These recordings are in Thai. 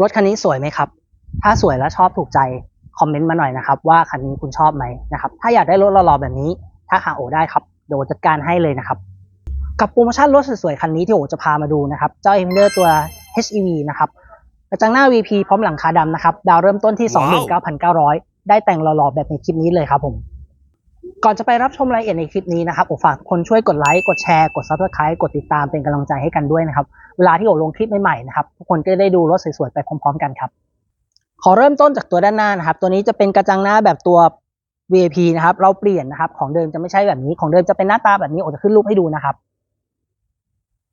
รถคันนี้สวยไหมครับ ถ้าสวยและชอบถูกใจคอมเมนต์มาหน่อยนะครับ ว่าคันนี้คุณชอบไหมนะครับ ถ้าอยากได้รถหล่อๆแบบนี้ ถ้าหาโอได้ครับเดี๋ยวโอจัดการให้เลยนะครับ กับโปรโมชั่นรถสวยๆคันนี้ที่โอจะพามาดูนะครับเจ้า Xpander ตัว HEV นะครับกระจังหน้า VP พร้อมหลังคาดำนะครับ ดาวเริ่มต้นที่ 29,900 ได้แต่งหล่อๆแบบในคลิปนี้เลยครับผม ก่อนจะไปรับชมรายละเอียดในคลิปนี้นะครับโอฝากคนช่วยกดไลค์ กดแชร์ กด subscribe กดติดตามเป็นกำลังใจให้กันด้วยนะครับ เวลาที่โอลงคลิปใหม่ๆนะครับทุกคนก็จะได้ดูรถสวยๆไปพร้อมๆกันครับ ขอเริ่มต้นจากตัวด้านหน้านะครับ ตัวนี้จะเป็นกระจังหน้าแบบตัว VIP นะครับ เราเปลี่ยนนะครับ ของเดิมจะไม่ใช่แบบนี้ ของเดิมจะเป็นหน้าตาแบบนี้โอจะขึ้นรูปให้ดูนะครับ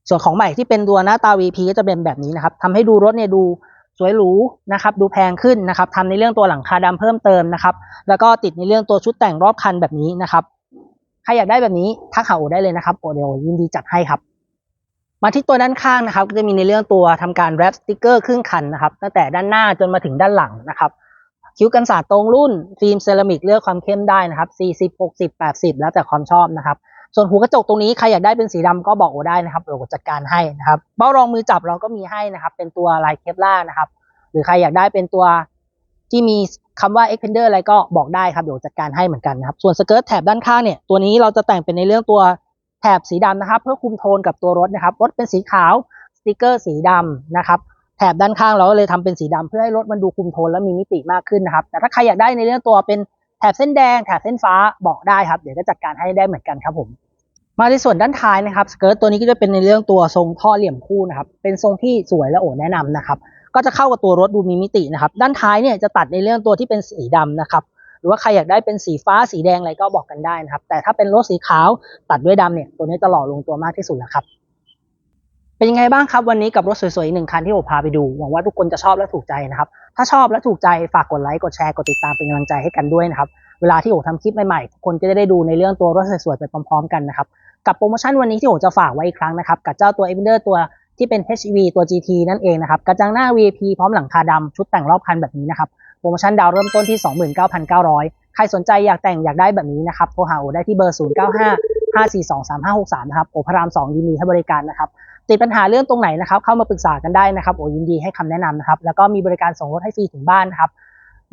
ส่วนของใหม่ที่เป็นตัวหน้าตา VP ก็จะเป็นแบบนี้นะครับทำให้ดูรถเนี่ยดู สวยหรูนะครับดูแพงขึ้นนะครับทำในเรื่องตัวหลังคาดำเพิ่มเติมนะครับ แล้วก็ติดในเรื่องตัวชุดแต่งรอบคันแบบนี้นะครับใครอยากได้แบบนี้ทักหาโอได้เลยนะครับโอเดโอยินดีจัดให้ครับ มาที่ตัวด้านข้างนะครับ ก็จะมีในเรื่องตัวทำการแรปสติกเกอร์ครึ่งคันนะครับตั้งแต่ด้านหน้าจนมาถึงด้านหลังนะครับคิ้วกันสาดตรงรุ่นฟิล์มเซรามิกเลือกความเข้มได้นะครับ40 60 80 แล้วแต่ความชอบนะครับ ส่วนหูกระจกตรงนี้ใครอยากได้เป็นสีดำก็บอกโอได้นะครับเดี๋ยวจัดการให้นะครับเบ้ารองมือจับเราก็มีให้นะครับ เป็นตัวลายเคปล่านะครับ หรือใครอยากได้เป็นตัวที่มีคำว่า Expander อะไรก็บอกได้ครับเดี๋ยวจัดการให้เหมือนกันนะครับส่วนสเกิร์ตแถบด้านข้างเนี่ยตัวนี้เราจะแต่งเป็นในเรื่องตัวแถบสีดำนะครับ เพื่อคุมโทนกับตัวรถนะครับรถเป็นสีขาวสติกเกอร์สีดำนะครับแถบด้านข้างเราก็เลยทำเป็นสีดำเพื่อให้รถมันดูคุมโทนและมีมิติมากขึ้นนะครับ แต่ถ้าใครอยากได้ในเรื่องตัวเป็น แถบเส้นแดงแถบเส้นฟ้าบอกได้ครับ เดี๋ยวก็จัดการให้ได้เหมือนกันครับผมมาในส่วนด้านท้ายนะครับสเกิร์ตตัวนี้ก็จะเป็นในเรื่องตัวทรงท่อเหลี่ยมคู่นะครับเป็นทรงที่สวยและโอแนะนำนะครับก็จะเข้ากับตัวรถดูมีมิตินะครับด้านท้ายเนี่ยจะตัดในเรื่องตัวที่เป็นสีดำนะครับหรือว่าใครอยากได้เป็นสีฟ้าสีแดงอะไรก็บอกกันได้นะครับแต่ถ้าเป็นรถสีขาวตัดด้วยดำเนี่ยตัวนี้จะหล่อลงตัวมากที่สุดแล้วครับ เป็นยังไงบ้างครับวันนี้กับรถสวยๆอีกหนึ่งคันที่ผมพาไปดู หวังว่าทุกคนจะชอบและถูกใจนะครับ ถ้าชอบและถูกใจฝากกดไลค์ กดแชร์ กดติดตามเป็นกำลังใจให้กันด้วยนะครับ เวลาที่โอทำคลิปใหม่ๆทุกคนก็จะได้ดูในเรื่องตัวรถสวยๆไปพร้อมๆกันนะครับ กับโปรโมชั่นวันนี้ที่ผมจะฝากไว้อีกครั้งนะครับ กับเจ้าตัว e v e n d e r ตัวที่เป็น HEV ตัว GT นั่นเองนะครับ กระจังหน้า VIP พร้อมหลังคาดำชุดแต่งรอบคันแบบนี้นะครับ โปรโมชั่นดาวเริ่มต้นที่ 29,900 ใครสนใจอยากแต่งอยากได้แบบนี้นะครับ โทรหาโอได้ที่เบอร์ 095 542 3563นะครับโอพระราม2ยินดีให้บริการนะครับติดปัญหาเรื่องตรงไหนนะครับ เข้ามาปรึกษากันได้นะครับโอยินดีให้คำแนะนำนะครับแล้วก็มีบริการส่งรถให้ฟรีถึงบ้านนะครับ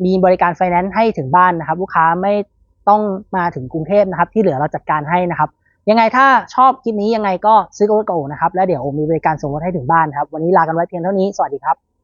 มีบริการไฟแนนซ์ให้ถึงบ้านนะครับ ลูกค้าไม่ต้องมาถึงกรุงเทพนะครับ ที่เหลือเราจัดการให้นะครับ ยังไงถ้าชอบคลิปนี้ยังไงก็ซื้อกรถกับโอนะครับแล้วเดี๋ยวโอมีบริการส่งรถให้ถึงบ้านครับวันนี้ลากันไว้เพียงเท่านี้สวัสดีครับ